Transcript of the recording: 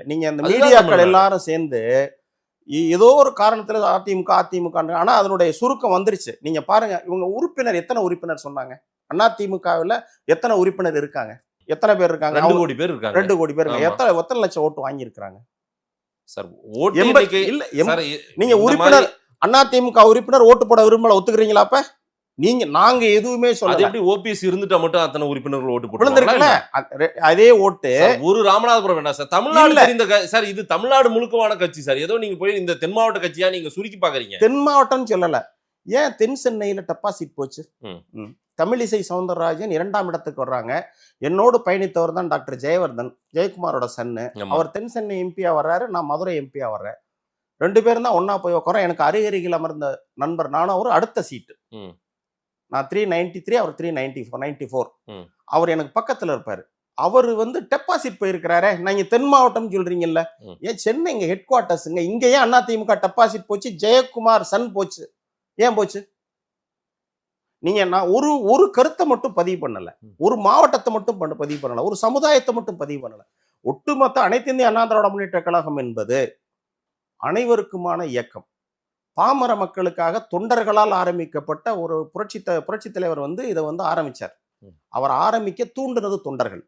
நீங்க அதுதான் மீடியாக்கள். எல்லாரும் சேர்ந்து ஏதோ ஒரு காரணத்துல அதிமுக அதிமுக ஆனா அதனுடைய சுருக்கம் வந்துருச்சு. நீங்க பாருங்க இவங்க உறுப்பினர் எத்தனை உறுப்பினர் சொன்னாங்க? அதிமுகவில் எத்தனை உறுப்பினர் இருக்காங்க? எத்தனை பேர் இருக்காங்க? ரெண்டு கோடி பேர் இருக்காங்க. ரெண்டு கோடி பேர். எத்தனை எத்தனை லட்சம் ஓட்டு வாங்கியிருக்கிறாங்க? சார் ஓட்டு இல்ல நீங்க உறுப்பினர் அதிமுக உறுப்பினர் ஓட்டு போட விரும்பல ஒத்துக்கிறீங்களா அப்ப? நீங்க நாங்க எதுவுமே அது சொல்லல எப்படி ஓபிஎஸ் இருந்துட்டா மட்டும் அத்தனை உறுப்பினர்கள் ஓட்டு ரெ- அதே ஓட்டு. ஒரு ராமநாதபுரம் வேண்டாம் சார். தமிழ்நாடு இல்ல. தெரிந்த க- சார் இது தமிழ்நாடு முழுக்கமான கட்சி சார். ஏதோ நீங்க போய் இந்த தென் மாவட்ட கட்சியா நீங்க சுருக்கி பாக்குறீங்க. தென் மாவட்டம்னு சொல்லல. ஏன் தென் சென்னையில டெபாசிட் போச்சு. தமிழிசை சவுந்தரராஜன் இரண்டாம் இடத்துக்கு வர்றாங்க. என்னோடு பயணித்தவர் தான் டாக்டர் ஜெயவர்தன் ஜெயக்குமாரோட சன்னு. அவர் தென் சென்னை எம்பியா வர்றாரு நான் மதுரை எம்பியா வர்றேன். ரெண்டு பேரும் தான் ஒண்ணா போய் உட்காரோம் எனக்கு அருகருகில் அமர்ந்த நண்பர் நானும் அவர் அடுத்த சீட்டு. நான் த்ரீ நைன்டி த்ரீ அவர் three ninety four ninety four. அவர் எனக்கு பக்கத்துல இருப்பாரு. அவர் வந்து டெபாசிட் போயிருக்கிறாரே. நீங்க தென் மாவட்டம் சொல்றீங்கல்ல. ம். ஏன் சென்னை இங்க ஹெட் குவார்ட்டர்ஸுங்க இங்க ஏன் அதிமுக டெபாசிட் போச்சு? ஜெயக்குமார் சன் போச்சு. ஏன் போச்சு? நீங்க நான் ஒரு ஒரு கருத்தை மட்டும் பதிவு பண்ணல. ஒரு மாவட்டத்தை மட்டும் பண்ண பதிவு பண்ணல. ஒரு சமுதாயத்தை மட்டும் பதிவு பண்ணல. ஒட்டுமொத்த அனைத்து இந்திய அண்ணா திராவிட முன்னேற்ற கழகம் என்பது அனைவருக்குமான இயக்கம். பாமர மக்களுக்காக தொண்டர்களால் ஆரம்பிக்கப்பட்ட ஒரு புரட்சி புரட்சி தலைவர் வந்து இதை வந்து ஆரம்பிச்சார் ம். அவர் ஆரம்பிக்க தூண்டுனது தொண்டர்கள்